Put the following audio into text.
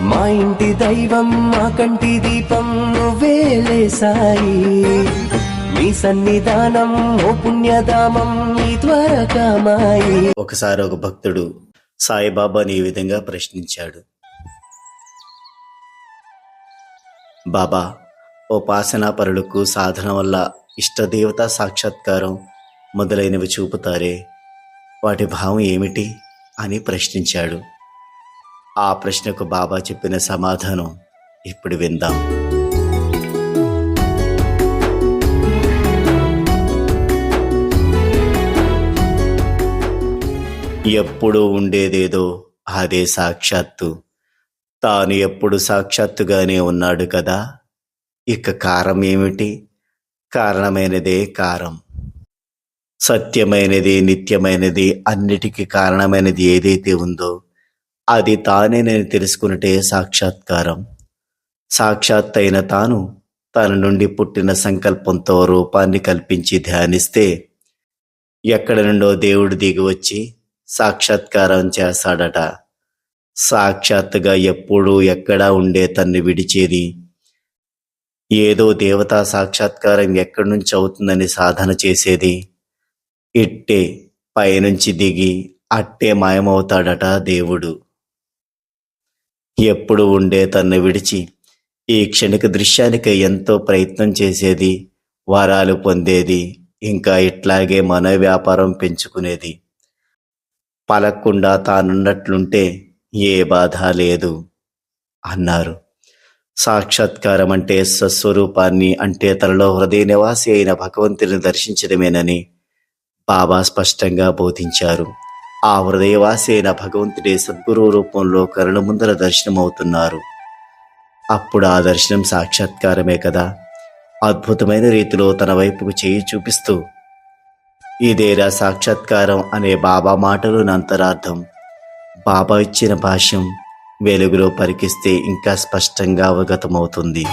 మా ఇంటి దైవం మా కంటి దీపం నువ్వేలే సాయి మీ సన్నిధానం ఓ పుణ్యధామం నీ ద్వారకామాయి. ఒకసారి ఒక భక్తుడు సాయిబాబాని ఈ విధంగా ప్రశ్నించాడు. బాబా ఉపాసనాపరులకు సాధన వల్ల ఇష్టదేవత సాక్షాత్కారం మొదలైనవి చూపుతారే. వాటి భావం ఏమిటి? అని ప్రశ్నించాడు. ఆ ప్రశ్నకు బాబా చెప్పిన సమాధానం ఇప్పుడు విందాం. ఎప్పుడు ఉండేదేదో అదే సాక్షాత్తు. తాను ఎప్పుడు సాక్షాత్తుగానే ఉన్నాడు కదా? ఇక కారం ఏమిటి? కారణమైనదే కారం. సత్యమైనది నిత్యమైనది అన్నిటికీ కారణమైనది ఏదైతే ఉందో అది తానే నేను తెలుసుకున్నటే సాక్షాత్కారం. సాక్షాత్ అయిన తాను తన నుండి పుట్టిన సంకల్పంతో రూపాన్ని కల్పించి ధ్యానిస్తే ఎక్కడి నుండో దేవుడు దిగి వచ్చి సాక్షాత్కారం చేస్తాడట. సాక్షాత్తుగా ఎప్పుడూ ఎక్కడా ఉండే తన్ని విడిచేది ఏదో దేవతా సాక్షాత్కారం ఎక్కడి నుంచి అవుతుందని సాధన చేసేది. ఇట్టే పైనుంచి దిగి అట్టే మాయమవుతాడట దేవుడు. ఎప్పుడు ఉండే తన్ను విడిచి ఈ క్షణిక దృశ్యానికి ఎంతో ప్రయత్నం చేసేది వరాలు పొందేది ఇంకా ఇట్లాగే మన వ్యాపారం పెంచుకునేది. పలక్కుండా తానున్నట్లుంటే ఏ బాధ లేదు అన్నారు. సాక్షాత్కారం అంటే సస్వరూపాన్ని అంటే తనలో హృదయ నివాసి అయిన భగవంతుని దర్శించడమేనని బాబా స్పష్టంగా బోధించారు. ఆ హృదయవాసి అయిన భగవంతుడే సద్గురు రూపంలో కరుణ ముందర దర్శనమవుతున్నారు. అప్పుడు ఆ దర్శనం సాక్షాత్కారమే కదా. అద్భుతమైన రీతిలో తన వైపుకు చేయి చూపిస్తూ ఇదేరా సాక్షాత్కారం అనే బాబా మాటలు నంతరార్థం బాబా ఇచ్చిన భాష్యం వెలుగులో పరికిస్తే ఇంకా స్పష్టంగా అవగతమవుతుంది.